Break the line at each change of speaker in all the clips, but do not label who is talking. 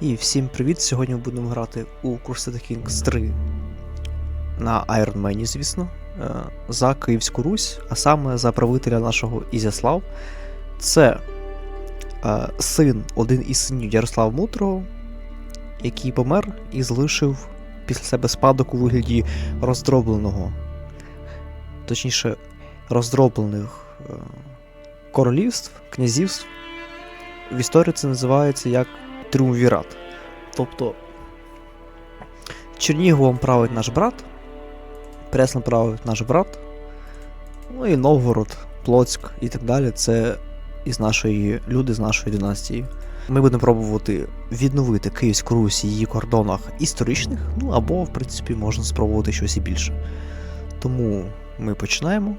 І всім привіт! Сьогодні ми будемо грати у Crusader Kings 3 на Iron Man, звісно, е, за Київську Русь, а саме за правителя нашого Ізяслав. Це е, син, один із синів Ярослава Мудрого, який помер і залишив після себе спадок у вигляді роздробленого, точніше, роздроблених е, королівств, князівств. В історії це називається як Тріумвірат. Тобто Черніговом править наш брат, Преснем править наш брат, ну і Новгород, Плоцьк і так далі. Це із нашої люди з нашої династії. Ми будемо пробувати відновити Київську Русь в її кордонах історичних, ну або, в принципі, можна спробувати щось і більше. Тому ми починаємо.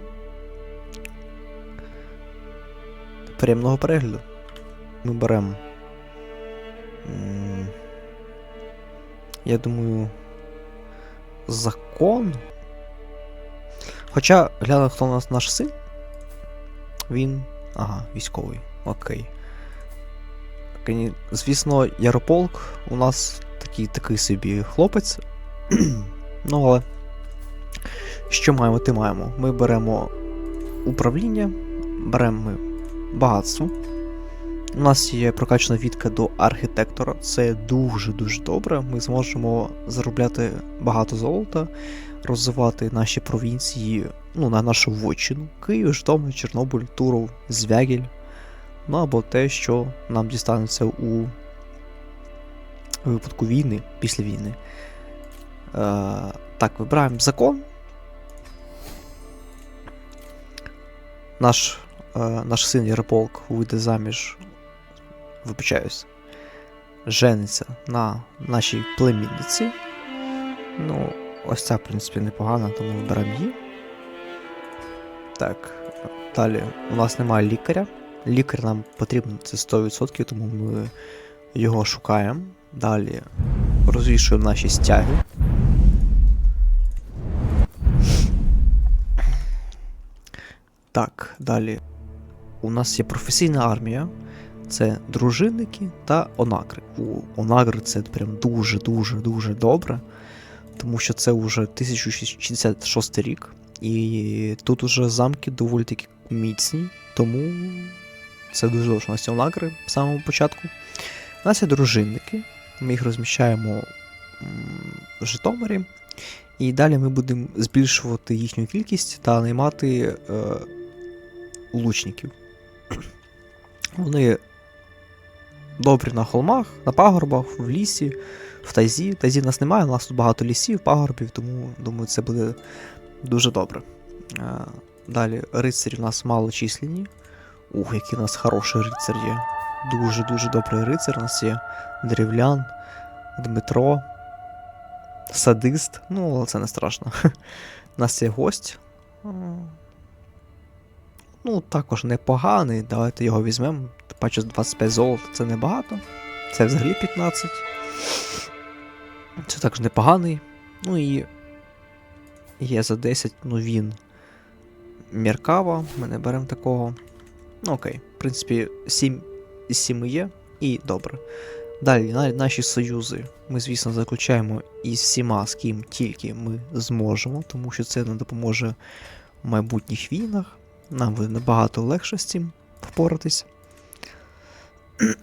Приємного перегляду. Ми беремо. Я думаю. Закон. Хоча гляну, хто у нас наш син. Він. Ага, військовий. Окей. Звісно, Ярополк у нас такий такий собі хлопець. ну, але. Що маємо, ти маємо. Ми беремо управління, беремо ми багатство. У нас є прокачана відка до архітектора. Це дуже-дуже добре. Ми зможемо заробляти багато золота, розвивати наші провінції, ну, на нашу вотчину. Київ, Житомир, Чорнобиль, Туров, Звягіль. Ну або те, що нам дістанеться у випадку війни, після війни. Е, так, вибираємо закон. Наш, е, наш син Ярополк вийде заміж вибачаюсь, жениться на нашій племінниці. Ну, ось ця, в принципі, непогана, тому виберемо її. Так, далі у нас немає лікаря. Лікар нам потрібен це 100%, тому ми його шукаємо. Далі розвішуємо наші стяги. Так, далі. У нас є професійна армія це дружинники та онагри. У онагри це прям дуже-дуже-дуже добре, тому що це вже 1066 рік, і тут уже замки доволі таки міцні, тому це дуже добре. У нас є онагри в самому початку. У нас є дружинники, ми їх розміщаємо в Житомирі. І далі ми будемо збільшувати їхню кількість та наймати е, лучників. Вони добрі на холмах, на пагорбах, в лісі, в тайзі. В тайзі в нас немає, у нас тут багато лісів, пагорбів, тому думаю, це буде дуже добре. Е, Далі рицарі у нас малочисленні. Ух, який у нас хороший рицар є. Дуже-дуже добрий рицар у нас є. Древлян, Дмитро, садист. Ну, але це не страшно. У нас є гость. Ну, також непоганий. Давайте його візьмемо. Бачу, 25 золота це небагато. Це взагалі 15. Це також непоганий. Ну і. Є за 10, ну він. Міркава, ми не беремо такого. Ну окей, в принципі, 7 із 7 є, і добре. Далі, на- наші союзи ми, звісно, заключаємо із всіма, з ким тільки ми зможемо, тому що це нам допоможе в майбутніх війнах. Нам буде набагато легше з цим впоратись.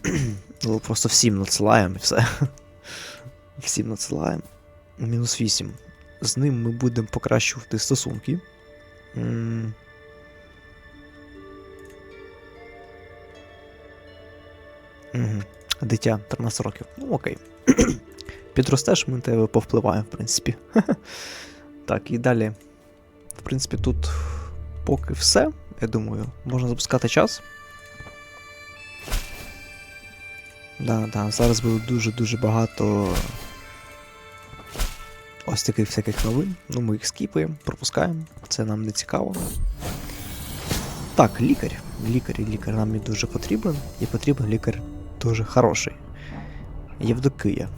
Ну, просто всім надсилаємо і все. Всім надсилаємо. Мінус 8. З ним ми будемо покращувати стосунки. Дитя 13 років. Ну, окей. Підростеш, ми на тебе повпливаємо, в принципі. так, і далі. В принципі, тут поки все. Я думаю, можна запускати час. Да, да, зараз буде дуже-дуже багато ось таких всяких новин. Ну, ми їх скіпаємо, пропускаємо, це нам не цікаво. Так, лікар. Лікар, лікар нам не дуже потрібен. І потрібен лікар дуже хороший. Євдокия.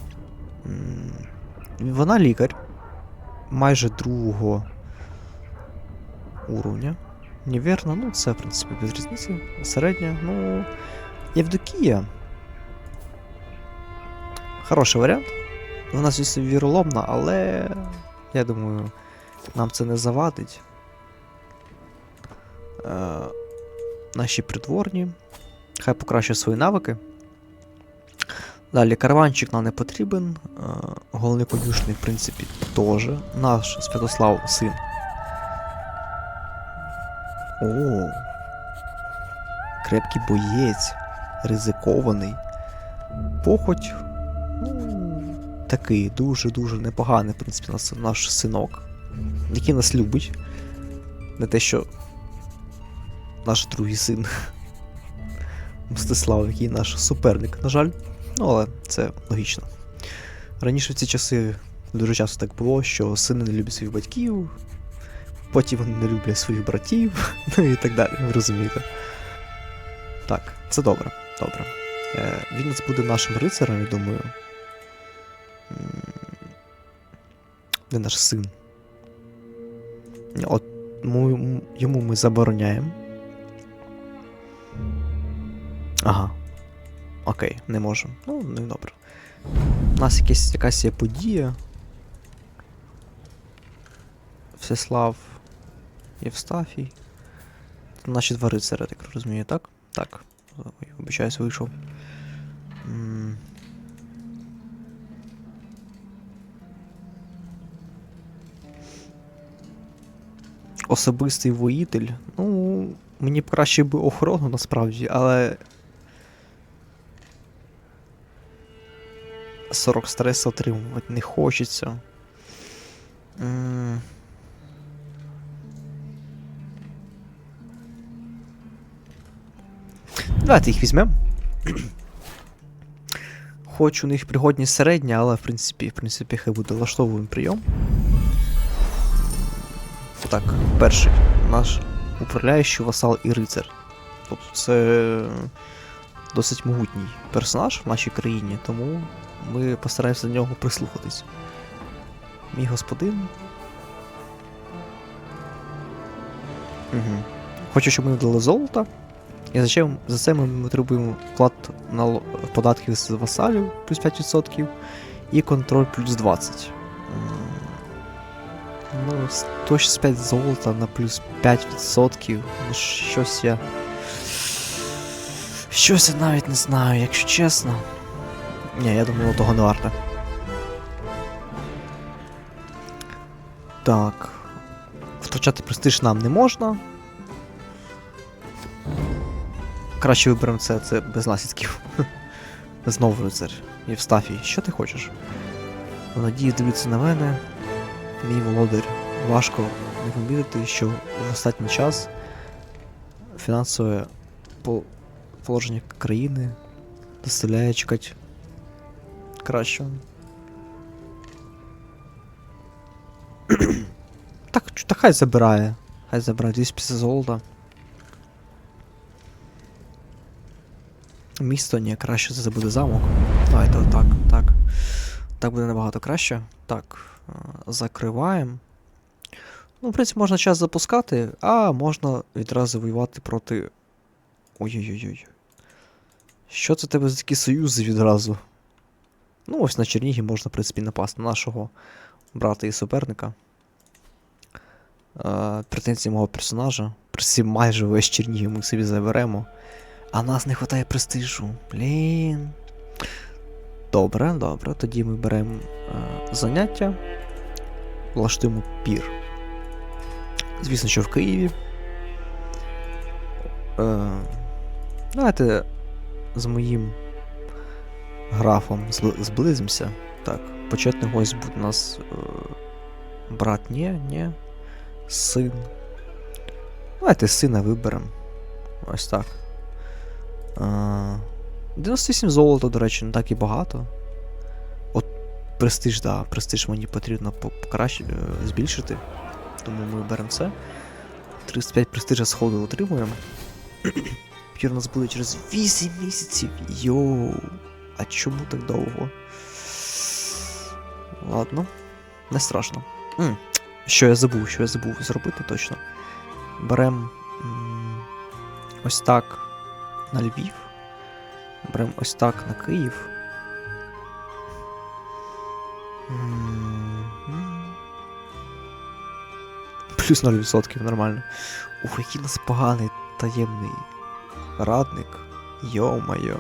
Вона лікар майже другого уровня. Невірно, ну це, в принципі, без різниці. Середня, ну. Євдокія Хороший варіант. Вона, звісно, віроломна, але я думаю, нам це не завадить. Е, наші придворні. Хай покращує свої навики. Далі караванчик нам не потрібен. Е, головний конюшний, в принципі, теж. Наш Святослав син. О. Крепкий боєць. Ризикований. Похоть. Ну, такий дуже-дуже непоганий, в принципі, наш синок. Який нас любить. Не те, що наш другий син. Мстислав, який наш суперник, на жаль. Ну, але це логічно. Раніше в ці часи дуже часто так було, що сини не люблять своїх батьків, потім вони не люблять своїх братів, ну і так далі, ви розумієте. Так, це добре, добре. Е, він буде нашим рицарем, я думаю. Де наш син? От му- йому ми забороняємо. Ага. Окей, не можемо. Ну, не добре. У нас якась, якась є подія. Всеслав Євстафій. Це наші два рицаря, так розумію, так? Так. Ой, Вибачаюсь, вийшов. Особистий воїтель. Ну, мені б краще би охорону насправді, але 40 стресу отримувати не хочеться. Давайте їх візьмемо. Хоч у них пригодність середня, але в принципі, в принципі, хай буде влаштовуємо прийом. Так, перший наш управляючий васал і рицар. Тобто це досить могутній персонаж в нашій країні, тому ми постараємося до нього прислухатись. Мій господин. Угу. Хочу, щоб ми дали золото. І зачем за це ми отримуємо вклад на податків з васалів плюс 5% і контроль плюс 20. М, Ну, 165 золота на плюс 5%. Ну, щось я. Щось я навіть не знаю, якщо чесно. Ні, я думаю, того не варто. Так. Втрачати престиж нам не можна. Краще виберемо це, це без наслідків. Знову рицар. Євстафій, що ти хочеш? Надії дивиться на мене. Мій володар. Важко не помітити, що в останній час фінансове положення країни доставляє чекати кращого. так, ч- та хай забирає. Хай забирає 250 золота. Місто ні, краще це буде замок. Давайте отак, так. Так буде набагато краще. Так, е, закриваємо. Ну, в принципі, можна час запускати, а можна відразу воювати проти. Ой-ой-ой. Що це тебе за такі союзи відразу? Ну, ось на Чернігі можна, в принципі, напасти на нашого брата і суперника. Е, претензії мого персонажа. Присі майже весь Чернігів ми собі заберемо. А нас не вистачає престижу. Блін. Добре, добре. Тоді ми беремо е, заняття. Влаштуємо пір. Звісно, що в Києві. Е, давайте з моїм графом зблизимося. Так, почетний гость буде у нас е, брат, ні, ні. Син. Давайте сина виберемо. Ось так. А, 98 золота, до речі, не так і багато. От престиж, да, престиж мені потрібно по- покращ... е, збільшити. Тому ми беремо це. 35 престижа сходу отримуємо. Пір у нас буде через 8 місяців. Йоу. А чому так довго? Ладно, не страшно. М, Що я забув, що я забув зробити точно. Берем м, ось так на Львів. Беремо ось так на Київ. Плюс 0% нормально. Ух, який у нас поганий таємний радник. Йо-майо.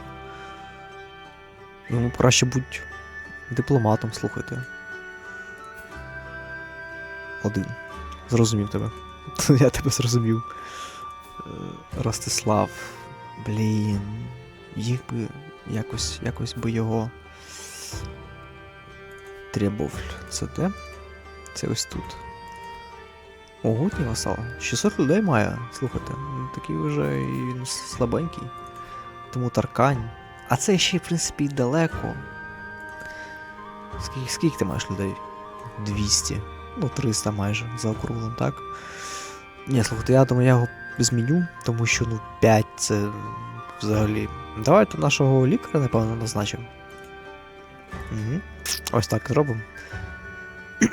Йому краще будь дипломатом слухати. Один. Зрозумів тебе. Я тебе зрозумів. Е, Ростислав. Блін. Їх би якось, якось би його. Требовль. Це де? Це ось тут. Могутній васал. 600 людей має. Слухайте, ну, такий вже він слабенький. Тому таркань. А це ще, в принципі, далеко. Скільки, скільки ти маєш людей? 200. Ну, 300 майже за округлим, так? Ні, слухайте, я думаю, я його зміню, тому що ну 5 це взагалі. Давайте нашого лікаря, напевно, назначимо. Угу. Ось так зробимо.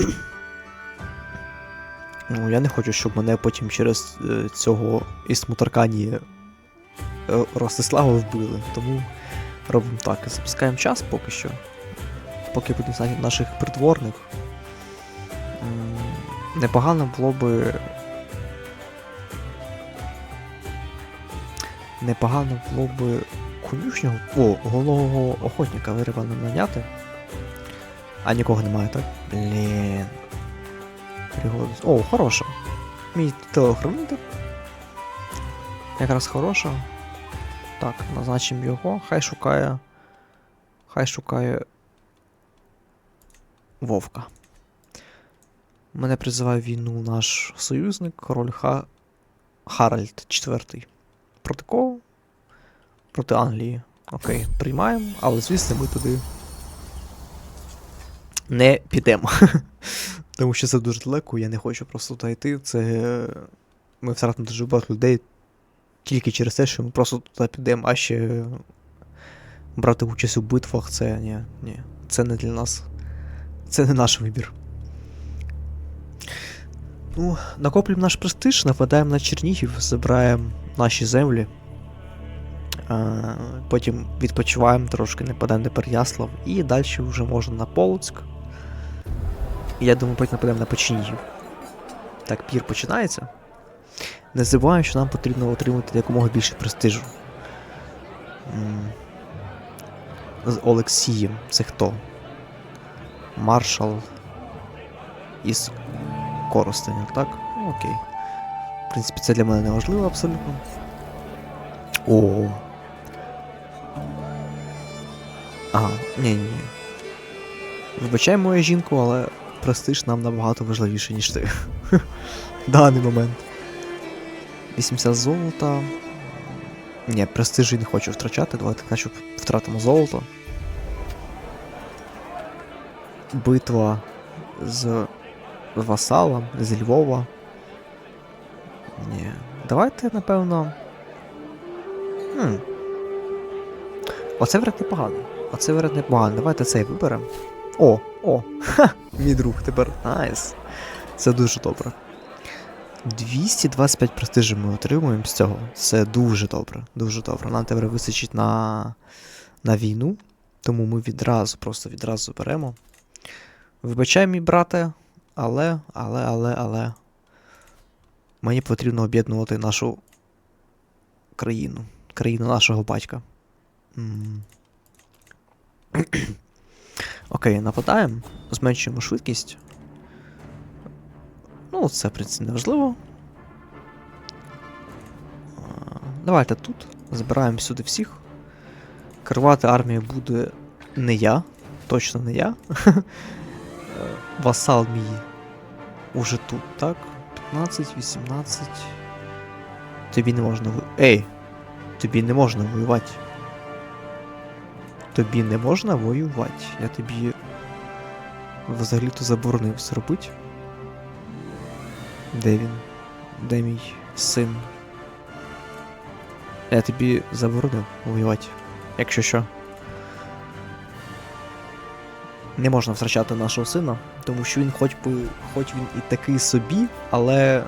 ну, я не хочу, щоб мене потім через е, цього Ісмутаркані е, Ростислава вбили. Тому робимо так. Запускаємо час поки що. Поки будемо знати наших притворних. М, Непогано було би. Непогано було би конюшнього. О, головного охотника виривано наняти. А нікого немає, так? Блін. Пригодись. О, хороша. Мій телохранитель. Якраз хороша. Так, назначимо його. Хай шукає. Хай шукає. Вовка. Мене призиває війну наш союзник, король Ха... Харальд IV. Проти кого? Проти Англії. Окей, приймаємо, але звісно ми туди не підемо. Тому що це дуже далеко, я не хочу просто туди йти. Це. Ми втратимо дуже багато людей тільки через те, що ми просто туди підемо, а ще брати участь у битвах це ні, ні. Це не для нас. Це не наш вибір. Ну, накоплюємо наш престиж, нападаємо на Чернігів, забираємо наші землі. Потім відпочиваємо трошки, нападаємо на Переяслав і далі вже можна на Полоцьк. Я думаю, потім нападемо на Печенігів. Так, пір починається. Не забуваємо, що нам потрібно отримати якомога більше престижу. З Олексієм. Це хто? Маршал із Коростеня, так? Ну, окей. Принципі, це для мене не важливо абсолютно. О. Ага, ні, ні. Вибачай мою жінку, але престиж нам набагато важливіше, ніж ти. Даний момент. 80 золота. Ні, престиж не хочу втрачати, давайте краще втратимо золото. Битва з васалом, з Львова. Давайте, напевно. Хм. Оце варіант непоганий. Оце варіант непоганий. Давайте цей виберемо. О, о! Ха! Мій друг тепер. Найс. Це дуже добре. 225 престижів ми отримуємо з цього. Це дуже добре. Дуже добре. Нам тепер вистачить на, на війну. Тому ми відразу, просто відразу беремо. Вибачай, мій брате, але, але, але, але. Мені потрібно об'єднувати нашу країну. Країну нашого батька. М. Окей, нападаємо, зменшуємо швидкість. Ну, це, в принципі, не важливо. Давайте тут. Збираємо сюди всіх. Керувати армією буде не я. Точно не я. Е, Васал мій уже тут, так? 15, 18. Тобі не можна. Ей! Тобі не можна воювати. Тобі не можна воювати. Я тобі взагалі-то заборонив це робити. Де він? Де мій син? Я тобі заборонив воювати. Якщо що. Не можна втрачати нашого сина, тому що він хоч би, хоч він і такий собі, але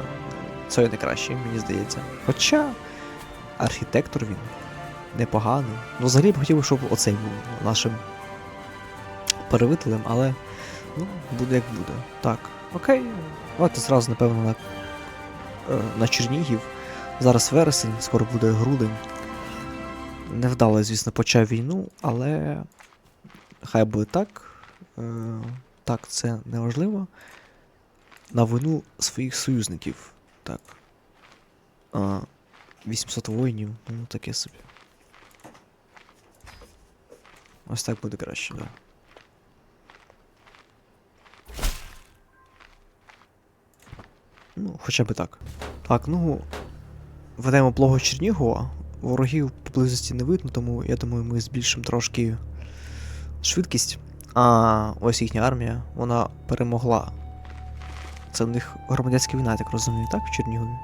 це не краще, мені здається. Хоча архітектор він непоганий. Ну, взагалі б хотів, щоб оцей був нашим перевителем, але ну, буде як буде. Так, окей. Давайте зразу, напевно, на е, на Чернігів. Зараз вересень, скоро буде грудень. Невдало, звісно, почав війну, але хай буде так. Е, так, це неважливо. На вину своїх союзників. Так. А, 800 воїнів, ну таке собі. Ось так буде краще, да. Ну, хоча б так. Так, ну. Ведемо блогу Чернігова. Ворогів поблизості не видно, тому я думаю, ми збільшимо трошки швидкість. А ось їхня армія, вона перемогла. Це в них громадянська війна, я так розумію, так, в Чернігові?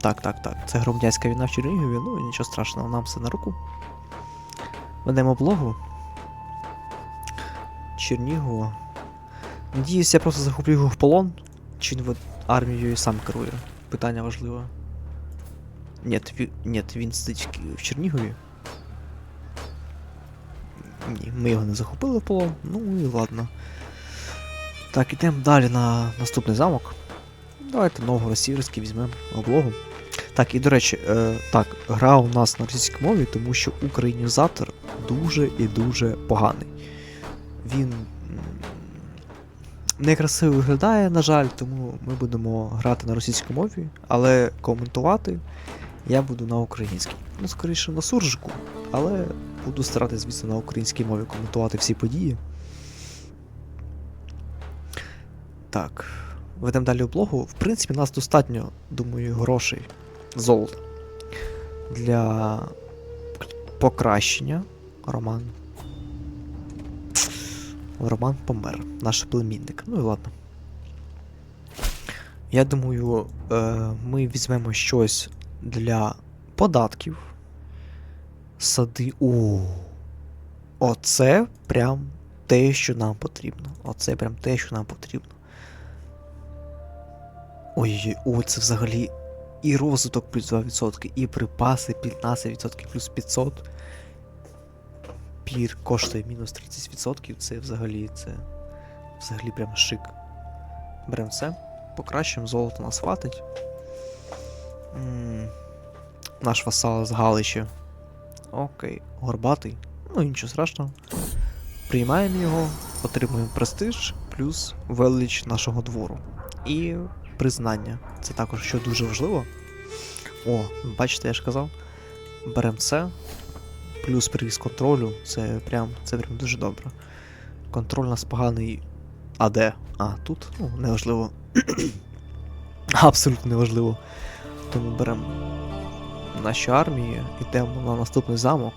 Так, так, так. Це громадянська війна в Чернігові, ну нічого страшного, нам все на руку. Ведемо блогу. Чернігова. Надіюсь, я просто захоплю його в полон. Чи він армією сам керує? Питання важливе. Нет, він, він сидить в Чернігові. Ні, ми його не захопили в полон. Ну і ладно. Так, ідемо далі на наступний замок. Давайте Новгород-Сіверський візьмемо облогу. Так, і до речі, е, так, гра у нас на російській мові, тому що українізатор дуже і дуже поганий. Він некрасиво виглядає, на жаль, тому ми будемо грати на російській мові, але коментувати я буду на українській. Ну, скоріше на суржику, але буду старатися, звісно, на українській мові коментувати всі події. Так, ведемо далі облогу. В принципі, у нас достатньо, думаю, грошей золота для покращення. Роман. Роман помер, наш племінник. Ну і ладно. Я думаю, е, ми візьмемо щось для податків. Сади. О. Оце прям те, що нам потрібно. Оце прям те, що нам потрібно. Ой, ой, це взагалі і розвиток плюс 2%, і припаси 15% плюс 500. Пір коштує мінус 30%. Це взагалі це. Взагалі прям шик. Беремо це, покращуємо, золото нас хватить. М, Наш васал з Галичі. Окей, горбатий. Ну нічого страшного. Приймаємо його, отримуємо престиж, плюс велич нашого двору. І признання. Це також що дуже важливо. О, бачите, я ж казав. Беремо це. Плюс приріст контролю. Це прям, це прям дуже добре. Контроль у нас поганий. А де? А, тут? Ну, неважливо. Абсолютно неважливо. Тому беремо наші армії, йдемо на наступний замок.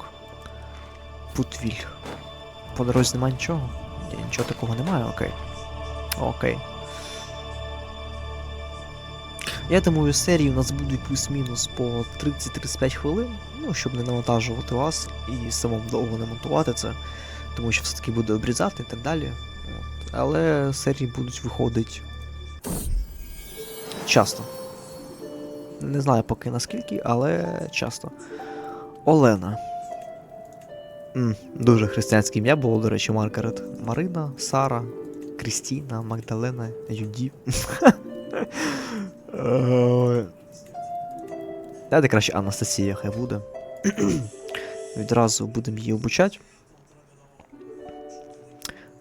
Путвіль. По дорозі немає нічого? Ні, нічого такого немає, окей. Окей. Я думаю, серії у нас будуть плюс-мінус по 30-35 хвилин, ну, щоб не навантажувати вас і самому довго не монтувати це, тому що все-таки буде обрізати і так далі. От. Але серії будуть виходити часто. Не знаю поки наскільки, але часто. Олена. М, дуже християнське ім'я було, до речі, Маргарет. Марина, Сара, Крістіна, Магдалена, Юді. Е, Давайте краще Анастасія хай буде. Відразу будемо її обучати.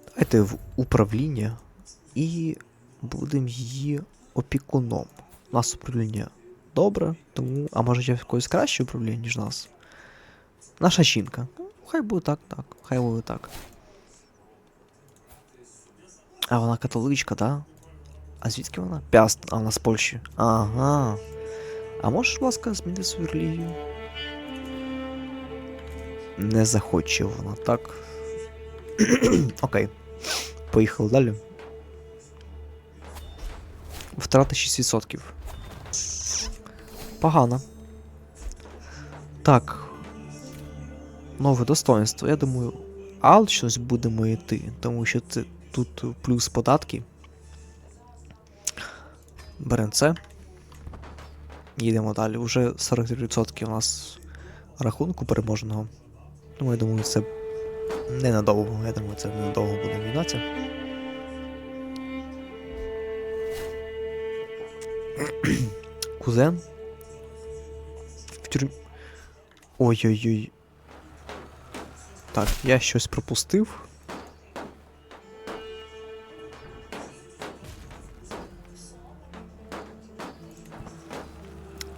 Давайте в управління і будемо її опікуном. У нас управління добре, тому. А може є в когось краще управління, ніж нас? Наша жінка. Ну, хай буде так, так. Хай буде так. А вона католичка, так? Да? А звідки вона? Пяст, а вона з Польщі. Ага. А можеш, будь ласка, змінити свою релігію? Не захоче вона, так. Окей. Поїхали далі. Втрати 6%. Погано. Так. Нове достоинство. Я думаю, алчність будемо йти, тому що це тут плюс податки. Беремо це. Їдемо далі. Уже 43% у нас рахунку переможного. Тому я думаю, це ненадовго. Я думаю, це ненадовго буде війна. Кузен. Тюрмі. Ой-ой-ой. Так, я щось пропустив.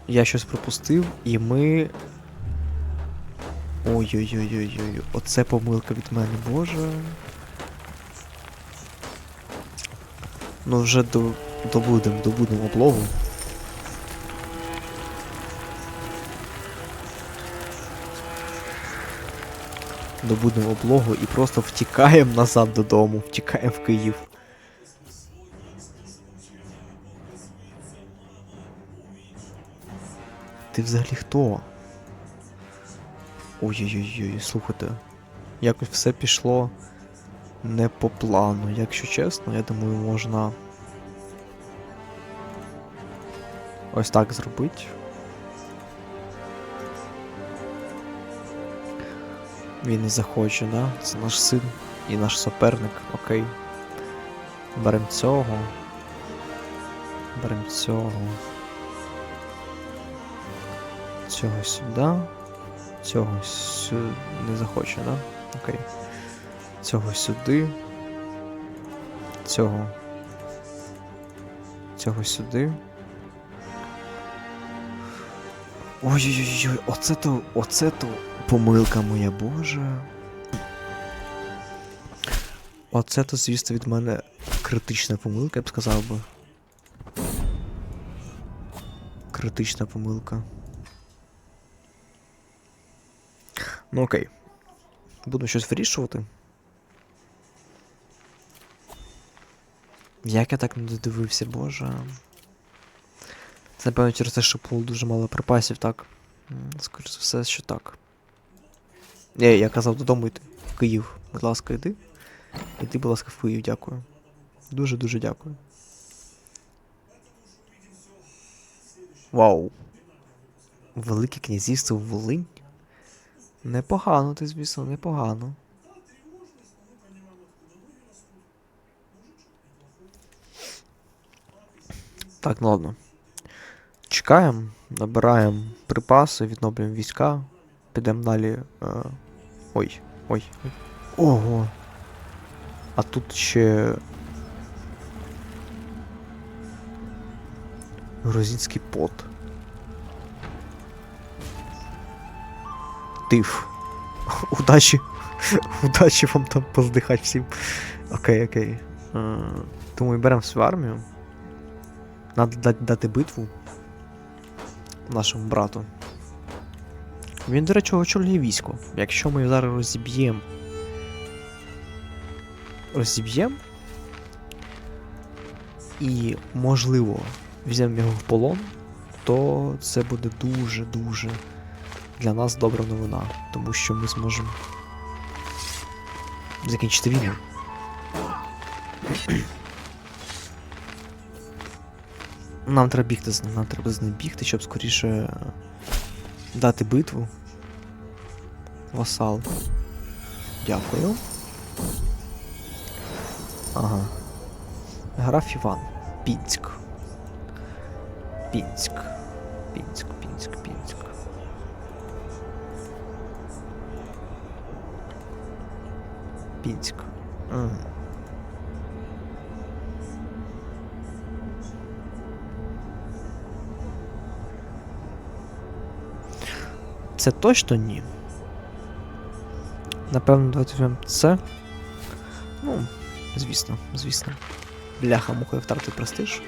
Я щось пропустив, і ми. Ой-ой-ой-ой-ой. Оце помилка від мене, боже. Ну вже до, добудем, добудем облогу. Добудемо облогу і просто втікаємо назад додому, втікаємо в Київ. Ти взагалі хто? Ой-ой-ой, слухайте. Якось все пішло не по плану. Якщо чесно, я думаю, можна ось так зробити. Він не захоче, да? Це наш син і наш суперник, окей. Берем цього. Берем цього. Цього сюди. Цього сюди. Не захоче, да? Окей. Цього сюди. Цього. Цього сюди. Ой-ой-ой, оце то, оце то помилка моя, боже. Оце то, звісно, від мене критична помилка, я б сказав би. Критична помилка. Ну окей. Буду щось вирішувати. Як я так не додивився, боже. Це, напевно, через те, що було дуже мало припасів, так. Скоріше все, що так. Ні, я казав додому йти. В Київ. Будь ласка, йди. Іди, будь ласка, в Київ, дякую. Дуже-дуже дякую. Вау. Велике князівство Волинь? Непогано ти, звісно, непогано. Так, ну ладно. Чекаємо, набираємо припаси, відновлюємо війська, підемо далі. Е... Ой, ой. Ого. А тут ще. Грузинський пот. Тиф. Удачі. Удачі вам там поздихать всім. Окей, окей. Е, Думаю, беремо свою армію. Надо дати битву нашому брату. Він, до речі, очолює військо. Якщо ми його зараз розіб'ємо. Розіб'ємо. І, можливо, візьмемо його в полон, то це буде дуже-дуже для нас добра новина. Тому що ми зможемо закінчити війну. Нам треба бігти з ним, нам треба з ним бігти, щоб скоріше дати битву. Васал. Дякую. Ага. Граф Іван. Пінськ. Пінськ. Пінськ, Пінськ, Пінськ. Пінськ. Ага. Це точно ні. Напевно, давайте візьмемо це. Ну, звісно, звісно. Бляха, муха втратив престиж.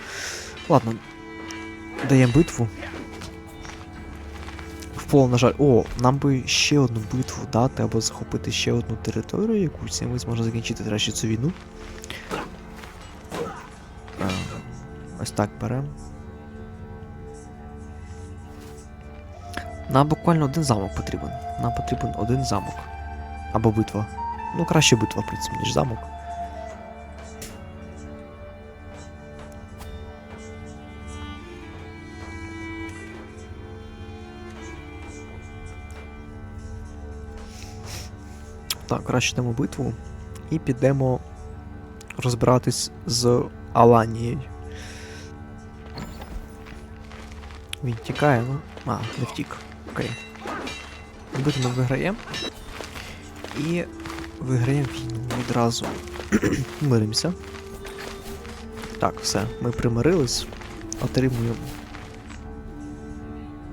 Ладно. Даємо битву. В поле, на жаль. О, нам би ще одну битву дати або захопити ще одну територію якусь, ми зможемо закінчити краще цю війну. Е, Ось так беремо. Нам буквально один замок потрібен. Нам потрібен один замок. Або битва. Ну, краще битва, в принципі, ніж замок. Так, краще дамо битву. І підемо розбиратись з Аланією. Він тікає, ну. А, не втік. Окей. Нібито ми виграємо. І виграємо війну відразу. Миримося. Так, все, ми примирились. Отримуємо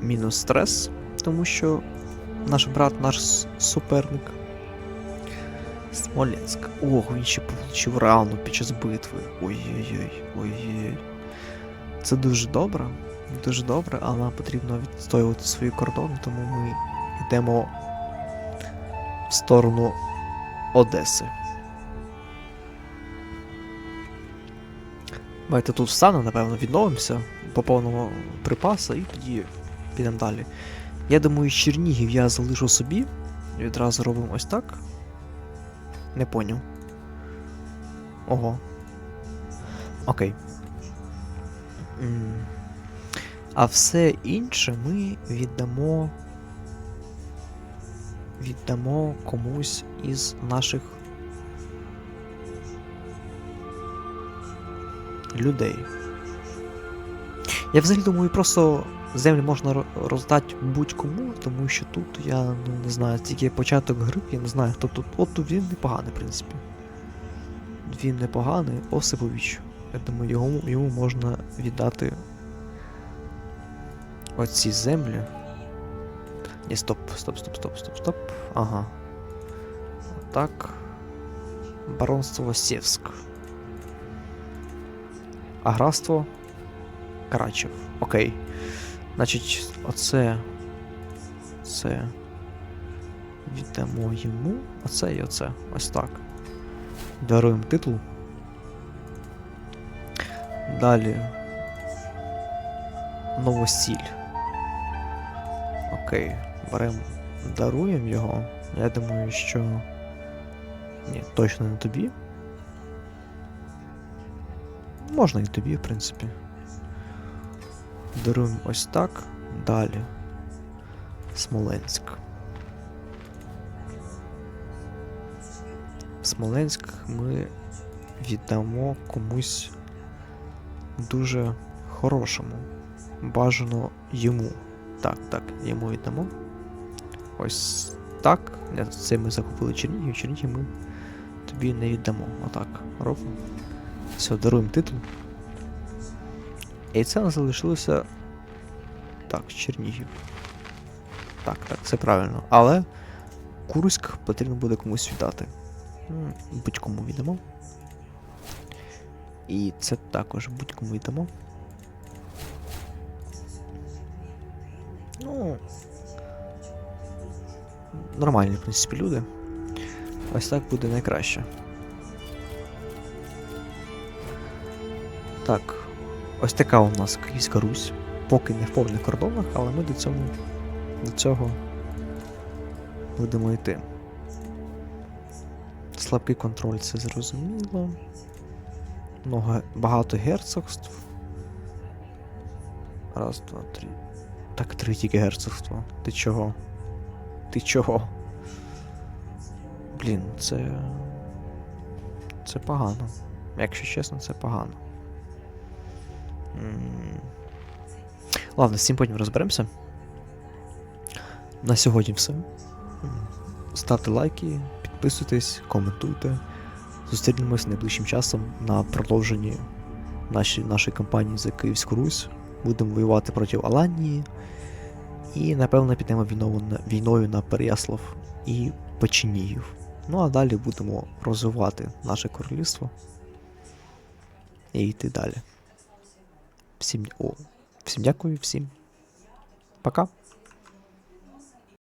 мінус стрес, тому що наш брат, наш суперник. Смоленськ. Ох, він ще получив рану під час битви. Ой-ой-ой, ой-ой. Це дуже добре. Дуже добре, але нам потрібно відстоювати свої кордони, тому ми йдемо в сторону Одеси. Давайте тут встанемо, напевно, відновимося, поповнимо припаси і тоді підемо далі. Я думаю, Чернігів я залишу собі. Відразу робимо ось так. Не поняв. Ого. Окей. М. А все інше ми віддамо. Віддамо комусь із наших людей. Я взагалі думаю, просто землі можна роздати будь-кому, тому що тут я ну, не знаю, тільки початок гри, я не знаю, хто тут. От він непоганий, в принципі. Він непоганий, Осипович. Я думаю, йому, йому можна віддати оці землі. Ні, стоп, стоп, стоп, стоп, стоп, стоп. Ага. Так. Баронство Сєвськ. А графство Карачев. Окей. Значить, оце. Це. Віддамо йому. Оце і оце. Ось так. Даруємо титул. Далі. Новосіль. Окей. Беремо. Даруємо його. Я думаю, що. Ні, точно не тобі. Можна і тобі, в принципі. Даруємо ось так. Далі. Смоленськ. Смоленськ ми віддамо комусь дуже хорошому. Бажано йому. Так, так, йому віддамо. Ось так. Це ми закупили Чернігів, Чернігів ми тобі не віддамо. Отак. Робимо. Все, даруємо титул. І це нас залишилося. Так, Чернігів. Так, так, це правильно. Але Курськ потрібно буде комусь віддати. Будь-кому віддамо. І це також будь-кому віддамо. Ну. Нормальні, в принципі, люди. Ось так буде найкраще. Так. Ось така у нас Київська Русь. Поки не в повних кордонах, але ми до цього, до цього будемо йти. Слабкий контроль, це зрозуміло. Много, багато герцогств. Раз, два, три. Так, три тільки герцогства. Ти чого? Ти чого? Блін, це. Це погано. Якщо чесно, це погано. Ладно, з цим потім розберемося. На сьогодні все. Ставте лайки, підписуйтесь, коментуйте. Зустрінемось найближчим часом на продовженні нашої, нашої кампанії за Київську Русь. Будемо воювати проти Аланії. І, напевно, підемо війною війною на Переяслав і Печеніїв. Ну а далі будемо розвивати наше королівство і йти далі. Всім, о, всім дякую, всім пока.